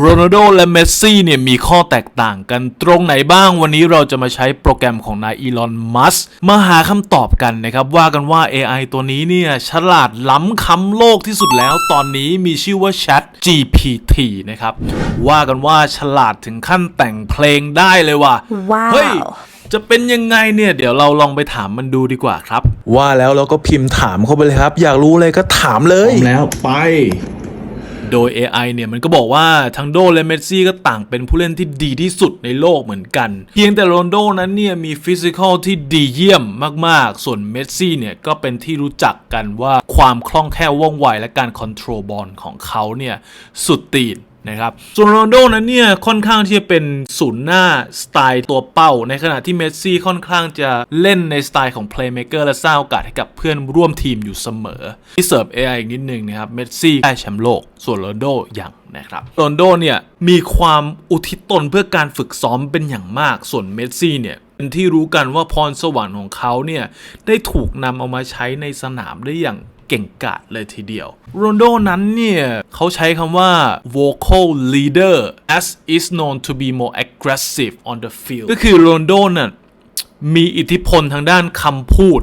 โรนัลโดและเมสซี่เนี่ยมีข้อแตกต่างกันตรงไหนบ้างวันนี้เราจะมาใช้โปรแกรมของนายอีลอนมัสมาหาคำตอบกันนะครับ ว่ากันว่า AI ตัวนี้เนี่ย ฉลาดล้ำคำโลกที่สุดแล้ว ตอนนี้มีชื่อว่า Chat GPT นะครับ ว่ากันว่าฉลาดถึงขั้นแต่งเพลงได้เลยว่ะว้าวเฮ้ยจะเป็นยังไงเนี่ย เดี๋ยวเราลองไปถามมันดูดีกว่าครับ ว่าแล้วเราก็พิมพ์ถามเข้าไปเลยครับ อยากรู้อะไรก็ถามเลพยร้อมแล้วไป โดย AI เนี่ยมันก็บอกว่าทั้งโดและเมสซี่ก็ต่างเป็นผู้เล่นที่ดีที่สุดในโลกเหมือนกัน เพียงแต่โรนลโดนั้นเนี่ยมีฟิสิกอลที่ดีเยี่ยมมากๆ ส่วนเมสซี่เนี่ยก็เป็นที่รู้จักกันว่าความคล่องแคล่วว่องไวและการคอนโทรลบอลของเขาเนี่ยสุดตีน นะครับ ส่วนโรนโดนั้นเนี่ยค่อนข้างที่จะเป็นศูนย์หน้าสไตล์ตัวเป้า ในขณะที่เมสซี่ค่อนข้างจะเล่นในสไตล์ของเพลย์เม k เกอร์และสร้างโอกาสให้กับเพื่อนร่วมทีมอยู่เสมอ ที่เสิร์ฟ AI อีกนิดนึงนะครับเมสซี่ได้แชมป์โลก ส่วนโรนโดยังนะครับโรนโดเนี่ยมีความอุทิศตนเพื่อการฝึกซ้อมเป็นอย่างมาก ส่วนเมสซี่เนี่ยเป็นที่รู้กันว่าพรสวรรค์ของเขาเนี่ยได้ถูกนำเอามาใช้ในสนามได้อย่าง ก่งกาจเลยทีเดียวโรนโดนั้นเนี่ยเขาใช้คำว่า vocal leader as is known to be more aggressive on the field ก็คือโรนโดน่ะมีอิทธิพลทางด้านคำพูด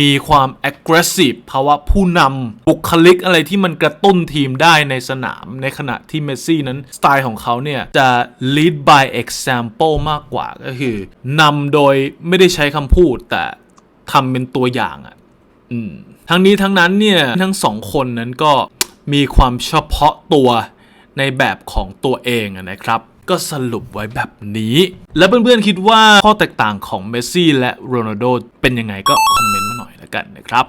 มีความ aggressive ภาวะผู้นำบุคลิกอะไรที่มันกระตุ้นทีมได้ในสนาม ในขณะที่เมสซี่นั้น สไตล์ของเขาเนี่ย จะ lead by example มากกว่าก็คือนำโดยไม่ได้ใช้คำพูดแต่ทำเป็นตัวอย่างอะ ทั้งนี้ทั้งนั้นเนี่ยทั้งสองคนนั้นก็มีความเฉพาะตัวในแบบของตัวเองนะครับ ก็สรุปไว้แบบนี้ แล้วเพื่อนๆคิดว่าข้อแตกต่างของเมสซี่และโรนัลโดเป็นยังไงก็คอมเมนต์มาหน่อยละกันนะครับ